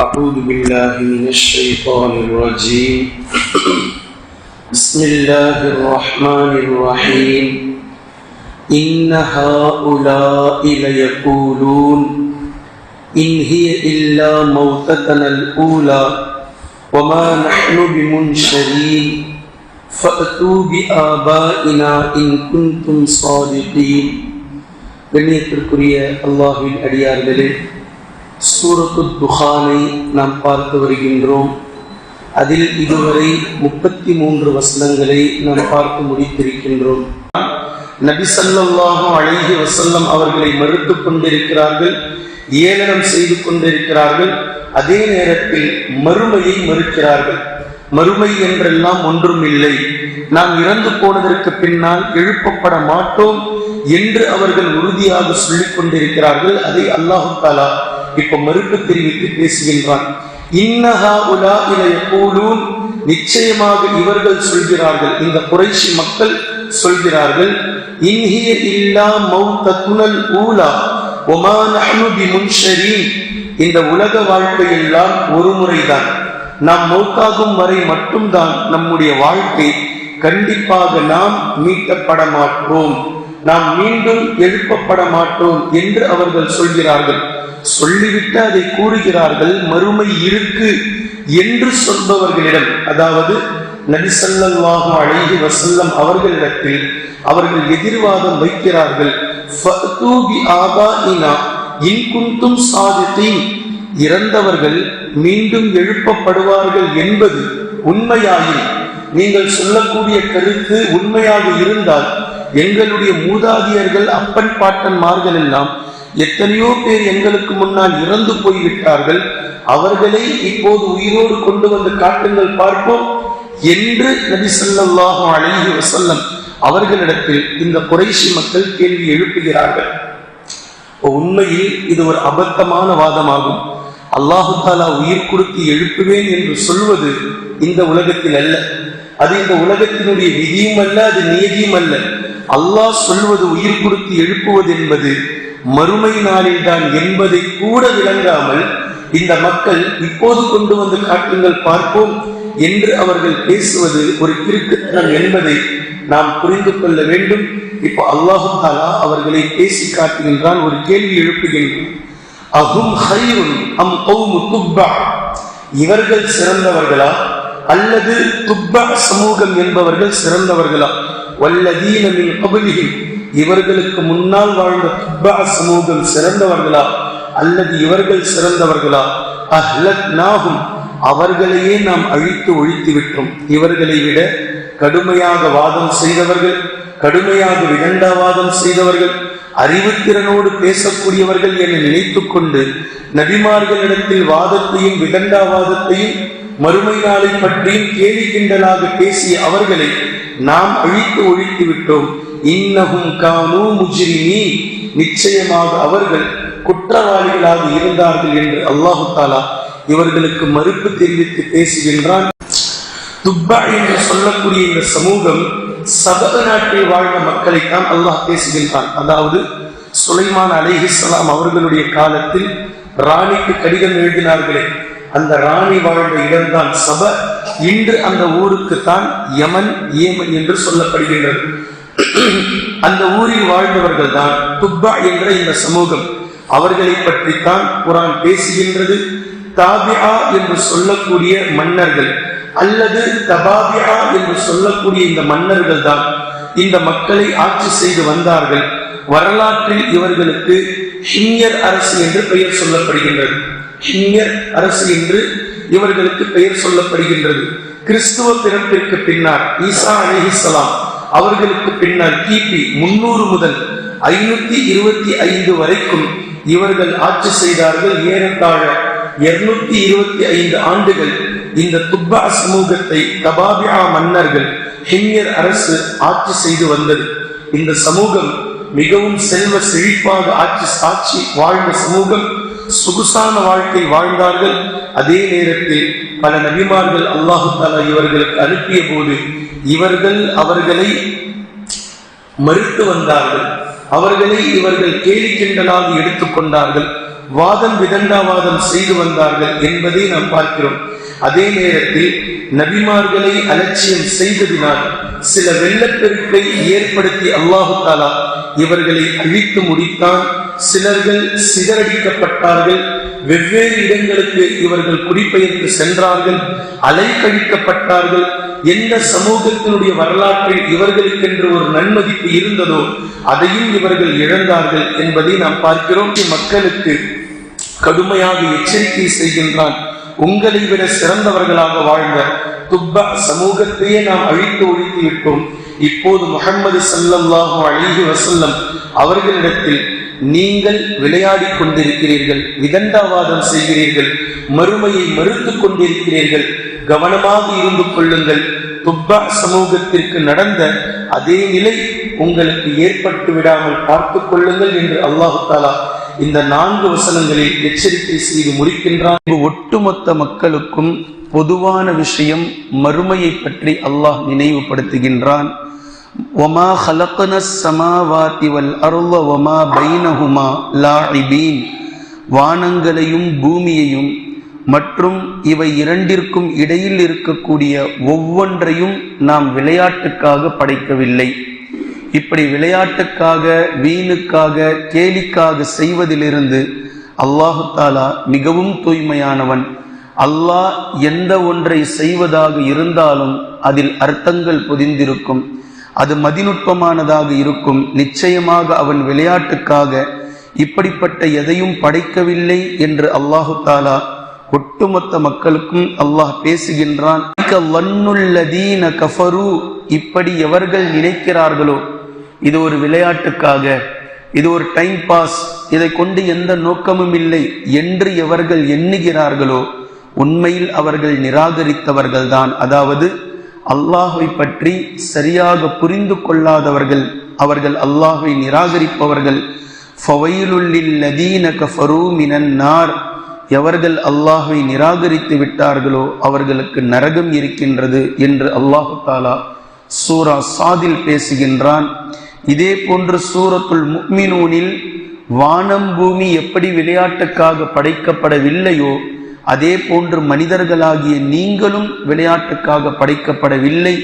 أعوذ بالله من الشيطان الرجيم بسم الله الرحمن الرحيم إن هؤلاء ليقولون إن هي إلا موتتنا الأولى وما نحن بمنشرين فأتوا بآبائنا إن كنتم صادقين கண்ணியத்திற்குரிய அல்லாஹின் அடியார்களே சூரத்து துஹானை நாம் பார்த்து வருகின்றோம். அதில் இதுவரை முப்பத்தி மூன்று வசனங்களை நாம் பார்த்து முடித்திருக்கின்றோம். நபி ஸல்லல்லாஹு அலைஹி வசல்லம் அவர்களை மறுத்து கொண்டிருக்கிறார்கள் ஏளனம் செய்து கொண்டிருக்கிறார்கள் அதே நேரத்தில் மறுமையை மறுக்கிறார்கள். மறுமை என்றெல்லாம் ஒன்றும் இல்லை நாம் இறந்து போனதற்கு பின்னால் எழுப்பப்பட மாட்டோம் என்று அவர்கள் உறுதியாக சொல்லிக் கொண்டிருக்கிறார்கள். அதை அல்லாஹு தாலா இப்ப மறுப்பு தெரிவித்து பேசுகின்றான். இன்னஹா உலா இலைய கூலூன் நிச்சயமாக இவர்கள் சொல்கிறார்கள் இந்த குறைஷி மக்கள் சொல்கிறார்கள் இன்ஹிய இல்லா மௌத்த துணல் ஊலா ஒமான நஹ்னு பிமுன்ஷரீன். இந்த உலக வாழ்க்கை எல்லாம் ஒரு முறைதான். நாம் மௌத்தாகும் வரை மட்டும்தான் நம்முடைய வாழ்க்கை கண்டிப்பாக நாம் மீட்கப்பட மாட்டோம் நாம் மீண்டும் எழுப்பப்பட மாட்டோம் என்று அவர்கள் சொல்கிறார்கள். சொல்லிவிட்டு அதை கூறுகிறார்கள் மறுமை இருக்கு என்று சொல்பவர்களிடம். அதாவது நபிசல்லாஹு அழகி வசல்லம் அவர்களிடத்தில் அவர்கள் எதிர்வாதம் வைக்கிறார்கள். இன்குந்தும் சாதித்தீன் இறந்தவர்கள் மீண்டும் எழுப்பப்படுவார்கள் என்பது உண்மையாயின் நீங்கள் சொல்லக்கூடிய கருத்து உண்மையாக இருந்தால் எங்களுடைய மூதாதியர்கள் அப்பன் பாட்டன்மார்கள் எல்லாம் எத்தனையோ பேர் எங்களுக்கு முன்னால் இறந்து போய்விட்டார்கள். அவர்களை இப்போது உயிரோடு கொண்டு வந்து காட்டுங்கள் பார்ப்போம். என்று நபி ஸல்லல்லாஹு அலைஹி அவர்களிடத்தில் இந்த குறைஷி மக்கள் கேள்வி எழுப்புகிறார்கள். உண்மையில் இது ஒரு அபத்தமான வாதமாகும். அல்லாஹு தாலா உயிர் கொடுத்து எழுப்புவேன் என்று சொல்வது இந்த உலகத்தில் அல்ல. அது இந்த உலகத்தினுடைய விதியும் அல்ல அது நியதியும் அல்ல. அல்லாஹ் சொல்வது உயிர் கொடுத்து எழுப்புவது என்பது மறுமை நாளில் தான் என்பதை கூட விளங்காமல் இந்த மக்கள் இப்போது கொண்டு வந்து காட்டுங்கள் பார்ப்போம் என்று அவர்கள் பேசுவது ஒரு கிறுக்குத்தனம் என்பதை நாம் புரிந்து கொள்ள வேண்டும். இப்போ அல்லாஹு தாலா அவர்களை பேசி காட்டுகின்றான் ஒரு கேள்வி எழுப்புகின்றான். அஹும் ஹைருன் அம் கௌமு துப்பா? இவர்கள் சிறந்தவர்களா? அல்லது துப்பா சமூகம் என்பவர்கள் சிறந்தவர்களா? வல்லதீன மின் இவர்களுக்கு முன்னால் வாழ்ந்த துப்பா சமூகம் சிறந்தவர்களா? அல்லது இவர்கள் சிறந்தவர்களா? அஹ்லக்னாகும் அவர்களையே நாம் அழித்து ஒழித்து விட்டோம். இவர்களை விட கடுமையாக வாதம் செய்தவர்கள் கடுமையாக விதண்டாவாதம் செய்தவர்கள் அறிவுத்திறனோடு பேசக்கூடியவர்கள் என நினைத்து கொண்டு நபிமார்களிடத்தில் வாதத்தையும் விதண்டாவாதத்தையும் மறுமை நாளை பற்றியும் கேலி கிண்டலாக பேசிய அவர்களை நாம் அழித்து ஒழித்து விட்டோம். இன்னகும் கானு முஜிரிமி நிச்சயமாக அவர்கள் குற்றவாளிகளாக இருந்தார்கள் என்று அல்லாஹு தாலா இவர்களுக்கு மறுப்பு தெரிவித்து பேசுகின்றான். துப்பா என்று சொல்லக்கூடிய இந்த சமூகம் சபத நாட்டில் வாழ்ந்த மக்களைத்தான் அல்லாஹ் பேசுகின்றான். அதாவது சுலைமான் அலிஹிஸ்லாம் அவர்களுடைய காலத்தில் ராணிக்கு கடிதம் எழுதினார்களே. அந்த ராணி வாழ்ந்த இடம்தான் சப. இன்று அந்த ஊருக்கு தான் யமன் ஏமன் என்று சொல்லப்படுகின்றது. அந்த ஊரில் வாழ்ந்தவர்கள் தான் துப்பா என்ற இந்த சமூகம். அவர்களை பற்றித்தான் குரான் பேசுகின்றது. தாபியா என்று சொல்லக்கூடிய மன்னர்கள் அல்லது தபாபியா என்று சொல்லக்கூடிய இந்த மன்னர்கள் தான் இந்த மக்களை ஆட்சி செய்து வந்தார்கள். வரலாற்றில் இவர்களுக்கு ஹிம்யர் அரசு என்று பெயர் சொல்லப்படுகின்றது. ஹிம்யர் அரசு என்று இவர்களுக்கு பெயர் சொல்லப்படுகின்றது. கிறிஸ்துவ பிறப்பிற்கு பின்னால் ஈசா அலிஹிசலாம் அவர்களுக்கு பின்னால் கிபி முன்னூறு முதல் ஐநூத்தி இருபத்தி ஐந்து வரைக்கும் இவர்கள் ஆட்சி செய்தார்கள். ஏறத்தாழ இருநூத்தி இருபத்தி ஐந்து ஆண்டுகள் இந்த துப்பா சமூகத்தை தபாபியா மன்னர்கள் ஹிம்யர் அரசு ஆட்சி செய்து வந்தது. இந்த சமூகம் மிகவும் செல்வ செழிப்பாக ஆட்சி ஆட்சி வாழ்ந்த சமூகம் சொகுசான வாழ்க்கை வாழ்ந்தார்கள். அதே நேரத்தில் பல நபிமார்கள் அல்லாஹு தாலா இவர்களுக்கு அனுப்பிய போது இவர்கள் அவர்களை மறுத்து வந்தார்கள். அவர்களை இவர்கள் கேலி கிண்டலாக எடுத்துக்கொண்டார்கள் வாதம் விதண்டாவாதம் செய்து வந்தார்கள் என்பதை நாம் பார்க்கிறோம். அதே நேரத்தில் நபிமார்களை அலட்சியம் செய்ததினால் சில வெள்ளப்பெருக்கை ஏற்படுத்தி அல்லாஹு தாலா இவர்களை அழித்து முடித்தான். சிலர்கள் சிதறடிக்கப்பட்டார்கள். வெவ்வேறு இடங்களுக்கு இவர்கள் குடிபெயர்ந்து சென்றார்கள் அலைக்கழிக்கப்பட்டார்கள். எந்த சமூகத்தினுடைய வரலாற்றில் இவர்களுக்கென்று ஒரு நன்மதிப்பு இருந்ததோ அதையும் இவர்கள் இழந்தார்கள் என்பதை நாம் பார்க்கிறோம். மக்களுக்கு கடுமையாக எச்சரிக்கை செய்கின்றான். உங்களை விட சிறந்தவர்களாக வாழ்ந்த துப்ப சமூகத்தையே நாம் அழித்து ஒழித்து விட்டோம். இப்போது முகமது சல்லல்லாஹு அழகி வசல்லம் அவர்களிடத்தில் நீங்கள் விளையாடி கொண்டிருக்கிறீர்கள் விதண்டாவாதம் செய்கிறீர்கள் மறுமையை மறுத்து கொண்டிருக்கிறீர்கள் கவனமாக இருந்து கொள்ளுங்கள். துப்பா சமூகத்திற்கு நடந்த அதே நிலை உங்களுக்கு ஏற்பட்டு விடாமல் பார்த்துக் கொள்ளுங்கள் என்று அல்லாஹு தாலா இந்த நான்கு வசனங்களில் எச்சரிக்கை செய்து முடிக்கின்றான். ஒட்டுமொத்த மக்களுக்கும் பொதுவான விஷயம் மறுமையை பற்றி அல்லாஹ் நினைவுபடுத்துகின்றான். ஒமா ஹலக்கன சமாவாத்தி வல் அருள ஒமா பைனஹுமா வானங்களையும் பூமியையும் மற்றும் இவை இரண்டிற்கும் இடையில் இருக்கக்கூடிய ஒவ்வொன்றையும் நாம் விளையாட்டுக்காக படைக்கவில்லை. இப்படி விளையாட்டுக்காக வீணுக்காக கேலிக்காக செய்வதிலிருந்து அல்லாஹு தாலா மிகவும் தூய்மையானவன். அல்லாஹ் எந்த ஒன்றை செய்வதாக இருந்தாலும் அதில் அர்த்தங்கள் பொதிந்திருக்கும். அது மதிநுட்பமானதாக இருக்கும். நிச்சயமாக அவன் விளையாட்டுக்காக இப்படிப்பட்ட எதையும் படைக்கவில்லை என்று அல்லாஹு தாலா ஒட்டுமொத்த மக்களுக்கும் அல்லாஹ் பேசுகின்றான். கஃபரு. இப்படி எவர்கள் நினைக்கிறார்களோ இது ஒரு விளையாட்டுக்காக இது ஒரு டைம் பாஸ் இதை கொண்டு எந்த நோக்கமும் இல்லை என்று எவர்கள் எண்ணுகிறார்களோ உண்மையில் அவர்கள் நிராகரித்தவர்கள்தான். அதாவது அல்லாஹை பற்றி சரியாக புரிந்து கொள்ளாதவர்கள் அவர்கள் அல்லாஹை நிராகரிப்பவர்கள். நார். எவர்கள் அல்லாஹை நிராகரித்து விட்டார்களோ அவர்களுக்கு நரகம் இருக்கின்றது என்று அல்லாஹு தாலா சூரா சாதில் பேசுகின்றான். இதே போன்று சூரத்துல் முக்மினூனில் வானம் பூமி எப்படி விளையாட்டுக்காக படைக்கப்படவில்லையோ அதே போன்று மனிதர்களாகிய நீங்களும் விளையாட்டுக்காக படைக்கப்படவில்லை.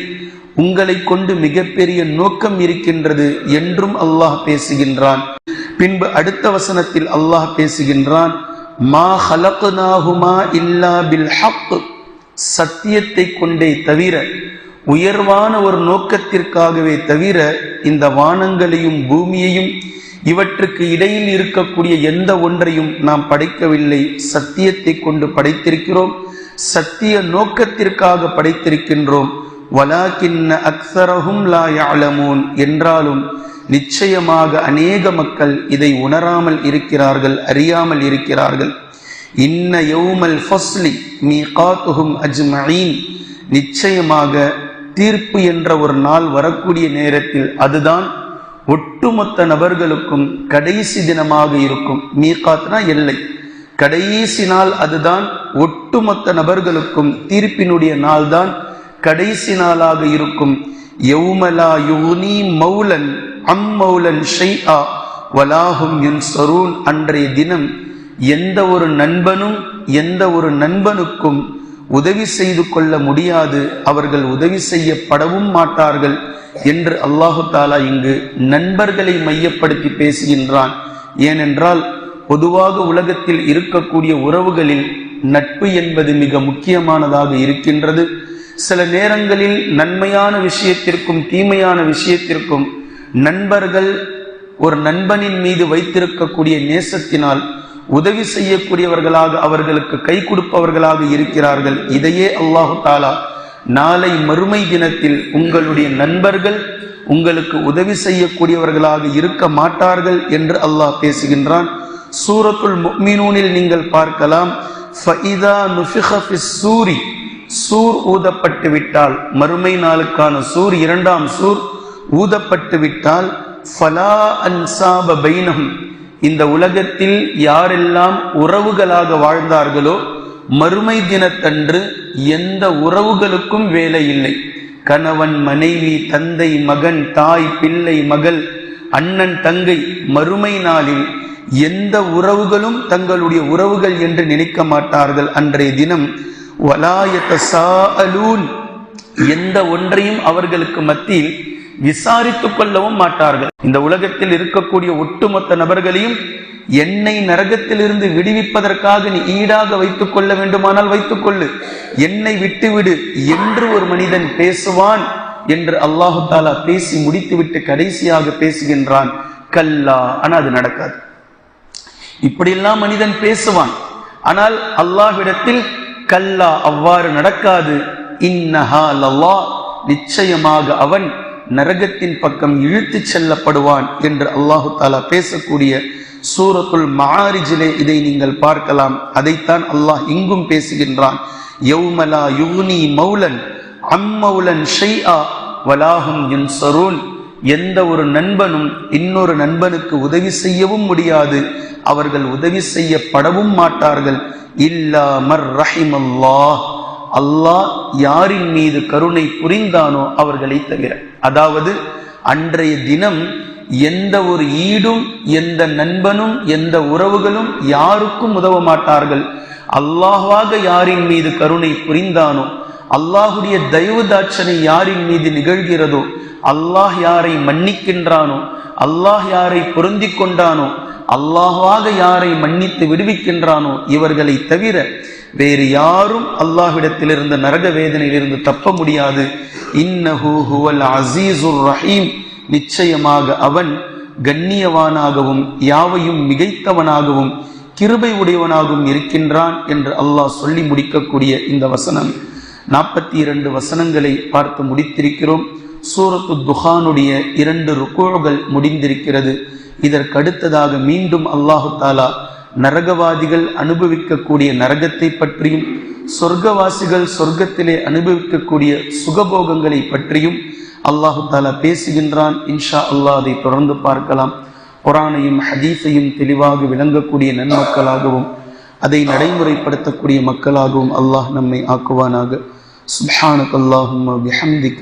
உங்களை கொண்டு மிகப்பெரிய நோக்கம் இருக்கின்றது என்றும் அல்லாஹ் பேசுகின்றான். பின்பு அடுத்த வசனத்தில் அல்லாஹ் பேசுகின்றான் மா ஹலகுனாகுமா இல்லா பில் ஹக். சத்தியத்தை கொண்டே தவிர உயர்வான ஒரு நோக்கத்திற்காகவே தவிர இந்த வானங்களையும் பூமியையும் இவற்றுக்கு இடையில் இருக்கக்கூடிய எந்த ஒன்றையும் நாம் படைக்கவில்லை. சத்தியத்தை கொண்டு படைத்திருக்கிறோம். சத்திய நோக்கத்திற்காக படைத்திருக்கின்றோம். வலாக்கின்ன அக்சரகும் லா என்றாலும் நிச்சயமாக அநேக மக்கள் இதை உணராமல் இருக்கிறார்கள் அறியாமல் இருக்கிறார்கள். இன்ன யௌமல் ஃபஸ்லி மீ காத்துகும் அஜ்மீன். நிச்சயமாக தீர்ப்பு என்ற ஒரு நாள் வரக்கூடிய நேரத்தில் அதுதான் ஒட்டுமொத்த நபர்களுக்கும் கடைசி தினமாக இருக்கும். மீகாத்னா எல்லை. கடைசி நாள் அதுதான். ஒட்டுமொத்த நபர்களுக்கும் தீர்ப்பினுடைய நாள்தான். கடைசி நாளாக இருக்கும். யௌமலா யுனி மௌலன் அம் மௌலன் ஷைஆ வலாஹும் என் சரூன் அன்றைய தினம் எந்த ஒரு நண்பனும் எந்த ஒரு நண்பனுக்கும் உதவி செய்து கொள்ள முடியாது அவர்கள் உதவி செய்யப்படவும் மாட்டார்கள் என்று அல்லாஹு தாலா இங்கு நண்பர்களை மையப்படுத்தி பேசுகின்றான். ஏனென்றால் பொதுவாக உலகத்தில் இருக்கக்கூடிய உறவுகளில் நட்பு என்பது மிக முக்கியமானதாக இருக்கின்றது. சில நேரங்களில் நன்மையான விஷயத்திற்கும் தீமையான விஷயத்திற்கும் நண்பர்கள் ஒரு நண்பனின் மீது வைத்திருக்கக்கூடிய நேசத்தினால் உதவி செய்யக்கூடியவர்களாக அவர்களுக்கு கை கொடுப்பவர்களாக இருக்கிறார்கள். இதையே அல்லாஹு தாலா நாளை மறுமை தினத்தில் உங்களுடைய நண்பர்கள் உங்களுக்கு உதவி செய்யக்கூடியவர்களாக இருக்க மாட்டார்கள் என்று அல்லாஹ் பேசுகின்றான். சூரத்துல் முக்மினூனில் நீங்கள் பார்க்கலாம் சூரி. சூர் ஊதப்பட்டு விட்டால் மறுமை நாளுக்கான சூர் இரண்டாம் சூர் ஊதப்பட்டு விட்டால் ஃபலா அன்சாப பைனம் இந்த உலகத்தில் யாரெல்லாம் உறவுகளாக வாழ்ந்தார்களோ மறுமை தினத்தன்று எந்த உறவுகளுக்கும் வேலை இல்லை. கணவன் மனைவி தந்தை மகன் தாய் பிள்ளை மகள் அண்ணன் தங்கை மறுமை நாளில் எந்த உறவுகளும் தங்களுடைய உறவுகள் என்று நினைக்க மாட்டார்கள். அன்றைய தினம் வலாயத்த எந்த ஒன்றையும் அவர்களுக்கு மத்தியில் விசாரித்துக் கொள்ளவும் மாட்டார்கள். இந்த உலகத்தில் இருக்கக்கூடிய ஒட்டுமொத்த நபர்களையும் என்னை நரகத்திலிருந்து விடுவிப்பதற்காக நீ ஈடாக வைத்துக் கொள்ள வேண்டுமானால் வைத்துக் கொள்ளு. என்னை விட்டுவிடு என்று ஒரு மனிதன் பேசுவான் என்று அல்லாஹு தாலா பேசி முடித்துவிட்டு கடைசியாக பேசுகின்றான். கல்லா. ஆனா அது நடக்காது. இப்படியெல்லாம் மனிதன் பேசுவான். ஆனால் அல்லாஹ்விடத்தில் கல்லா அவ்வாறு நடக்காது. இன்னஹா லல்லா நிச்சயமாக அவன் நரகத்தின் பக்கம் இழுத்துச் செல்லப்படுவான் என்று அல்லாஹு தாலா பேசக்கூடிய சூரத்துல் மாரிஜிலே இதை நீங்கள் பார்க்கலாம். அதைத்தான் அல்லாஹ் இங்கும் பேசுகின்றான். யௌமலா யுகுனி மௌலன் அம்மௌலன் ஷெய்ஆ வலாஹும் யுன்சரூன். எந்த ஒரு நண்பனும் இன்னொரு நண்பனுக்கு உதவி செய்யவும் முடியாது. அவர்கள் உதவி செய்யப்படவும் மாட்டார்கள். இல்லா மர் ரஹிம் அல்லாஹ் அல்லாஹ் யாரின் மீது கருணை புரிந்தானோ அவர்களை தவிர. அதாவது அன்றைய தினம் எந்த ஒரு ஈடும் எந்த நண்பனும் எந்த உறவுகளும் யாருக்கும் உதவ மாட்டார்கள். அல்லாஹாக யாரின் மீது கருணை புரிந்தானோ அல்லாஹுடைய தயவு தாட்சணை யாரின் மீது நிகழ்கிறதோ அல்லாஹ் யாரை மன்னிக்கின்றானோ அல்லாஹ் யாரை பொருந்தி கொண்டானோ அல்லாஹாக யாரை மன்னித்து விடுவிக்கின்றானோ இவர்களை தவிர வேறு யாரும் அல்லாஹ்விடத்திலிருந்து நரக வேதனையிலிருந்து தப்ப முடியாது. இன்னஹு ஹுவல் அசீசுர் ரஹீம். நிச்சயமாக அவன் கண்ணியவானாகவும் யாவையும் மிகைத்தவனாகவும் கிருபை உடையவனாகவும் இருக்கின்றான் என்று அல்லாஹ் சொல்லி முடிக்கக்கூடிய இந்த வசனம். நாற்பத்தி இரண்டு வசனங்களை பார்த்து முடித்திருக்கிறோம். சூரத்து துஹானுடைய இரண்டு ருக்கோகள் முடிந்திருக்கிறது. இதற்கடுத்ததாக மீண்டும் அல்லாஹு தாலா நரகவாதிகள் அனுபவிக்கக்கூடிய நரகத்தை பற்றியும் சொர்க்கவாசிகள் சொர்க்கத்திலே அனுபவிக்கக்கூடிய சுகபோகங்களை பற்றியும் அல்லாஹு தாலா பேசுகின்றான். இன்ஷா அல்லாஹ் அதை தொடர்ந்து பார்க்கலாம். குரானையும் ஹதீஸையும் தெளிவாக விளங்கக்கூடிய நன்மக்களாகவும் அதை நடைமுறைப்படுத்தக்கூடிய மக்களாகவும் அல்லாஹ் நம்மை ஆக்குவானாக. சுப்ஹானக் அல்லாஹும் பிஹம்திக்க